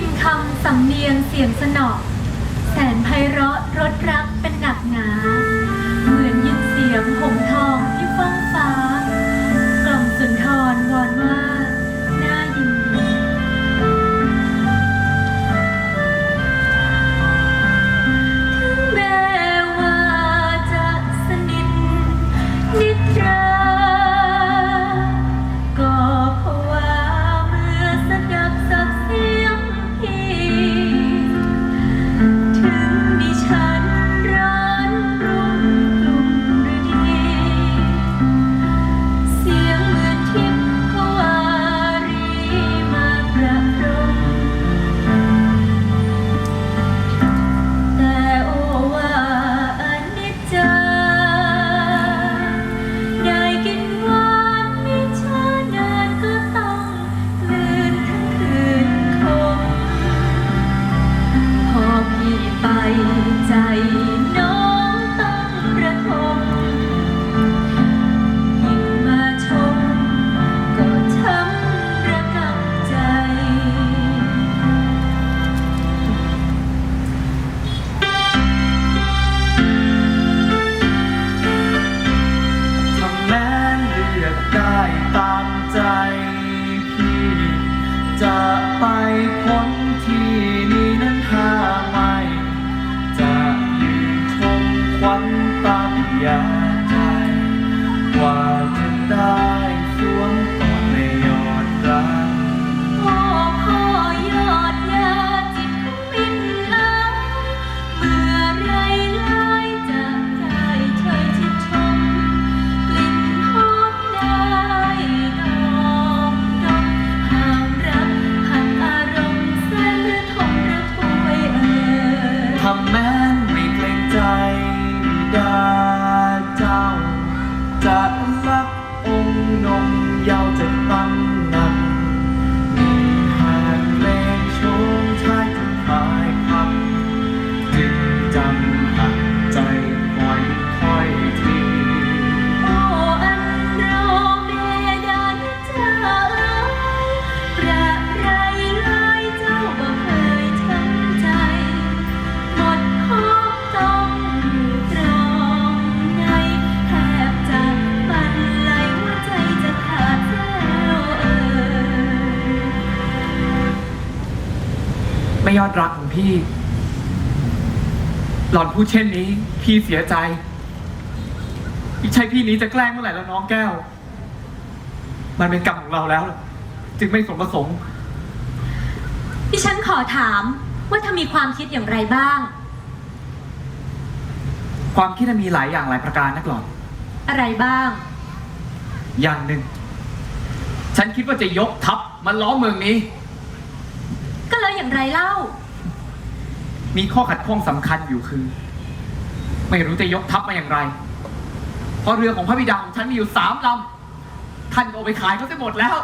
นคำสำเนียงเสียงสนอแสนไพเราะรสรัก ก ม่ยอดรักของพี่ หล่อนพูดเช่นนี้ พี่เสียใจไม่ใช่พี่นี้จะแกล้งเมื่อไหร่แล้วน้องแก้ว มันเป็นกรรมของเราแล้ว จึงไม่สมประสงค์ดิฉันขอถามว่าเธอมีความคิดอย่างไรบ้าง ความคิดน่ะมีหลายอย่างหลายประการนักหล่อน อะไรบ้าง อย่างหนึ่ง ฉันคิดว่าจะยกทัพมาล้อมเมืองนี้ก็แล้ว อย่างไรเล่า มีข้อขัดข้องสำคัญอยู่คือ ไม่รู้จะยกทัพมาอย่างไร เพราะเรือของพระบิดาของฉันมีอยู่สามลำ ท่านก็เอาไปขายเขาไปหมดแล้ว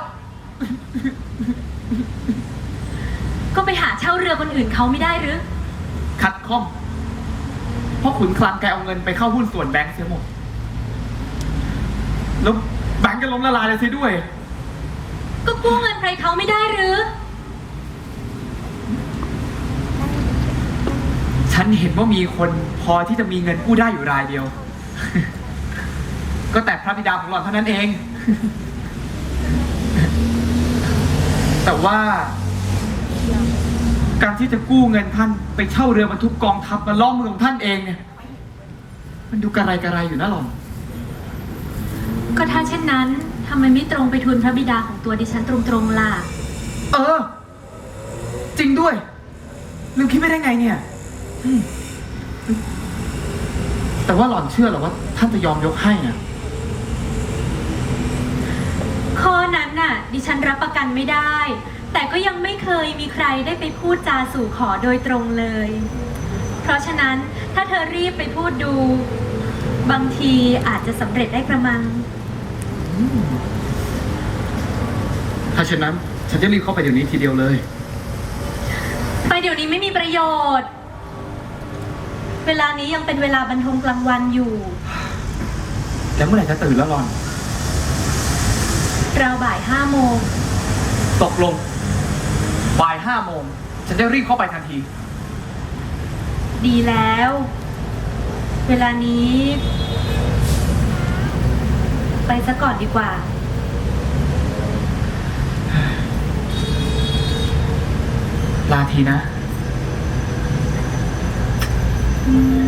ก็ไปหาเช่าเรือคนอื่นเขาไม่ได้หรือ ขัดข้อง เพราะขุนคลังแกเอาเงินไปเข้าหุ้นส่วนแบงค์เสียหมด แล้วแบงค์ก็ล้มละลายเลยเสียด้วย ก็กู้เงินใครเขาไม่ได้หรือ ฉั นเห็นว่ามีคนพอที่จะมีเงินกู้ได้อยู่รายเดียว ก็แต่พระบิดาของหล่อนเท่านั้นเอง แต่ว่าการที่จะกู้เงินท่านไปเช่าเรือบรรทุกกองทัพมาล้อมเมืองของท่านเองเนี่ย มันดูกระไรกระไรอยู่นะหล่อน ก็ถ้าเช่นนั้นทำไมไม่ตรงไปทูลพระบิดาของตัวดิฉันตรงๆล่ะ เออ จริงด้วย ลืมคิดไม่ได้ไงเนี่ยอืม แต่ว่าหล่อนเชื่อเหรอว่า ท่านจะยอมยกให้อะข้อนั้นน่ะ ดิฉันรับประกันไม่ได้ แต่ก็ยังไม่เคยมีใครได้ไปพูดจาสู่ขอโดยตรงเลย เพราะฉะนั้นถ้าเธอรีบไปพูดดู บางทีอาจจะสำเร็จได้กระมัง ถ้าเช่นนั้น ฉันจะรีบเข้าไปเดี๋ยวนี้ทีเดียวเลย ไปเดี๋ยวนี้ไม่มีประโยชน์ เวลานี้ยังเป็นเวลาบรรทมกลางวันอยู่ แล้วเมื่อไหร่จะตื่นแล้วหล่อนราวบ่ายห้าโมง ตกลง บ่ายห้าโมง ฉันจะรีบเข้าไปทันที ดีแล้ว เวลานี้ ไปซะก่อนดีกว่า ลาทีนะ อืม